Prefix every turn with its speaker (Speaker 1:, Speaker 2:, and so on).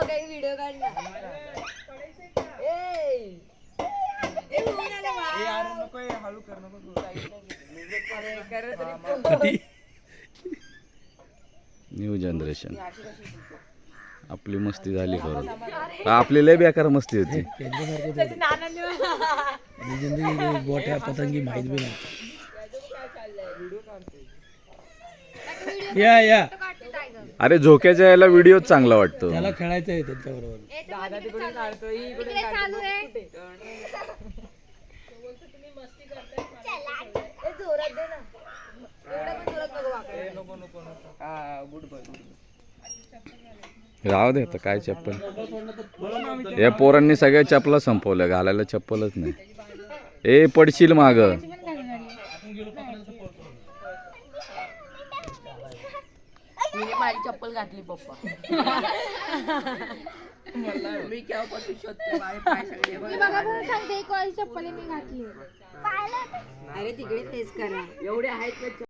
Speaker 1: Video ए.
Speaker 2: हे
Speaker 1: करत तरी कोण?
Speaker 3: न्यू जनरेशन आपली मस्ती झाली करून आपली लय बेकार मस्ती होती.
Speaker 4: गोट्या पतंगी माहीत बी नाही या या.
Speaker 3: अरे झोक्याच्या याला व्हिडिओ चांगला वाटतो.
Speaker 4: त्याला खेळायचं आहे त्यांच्याबरोबर.
Speaker 1: ही
Speaker 2: हा
Speaker 3: राहू दे आता काय चप्पल? या पोरांनी सगळ्या चपला संपवल्या घालायला चप्पलच नाही. ए पडशील माग.
Speaker 1: तिने माझी चप्पल घातली पप्पा. मी केव्हापासून शोधते माझे पाय सगळे बघ.
Speaker 5: सांगते एक चप्पल मी घातली.
Speaker 1: अरे तिकडे तेच करा. एवढे आहेत ना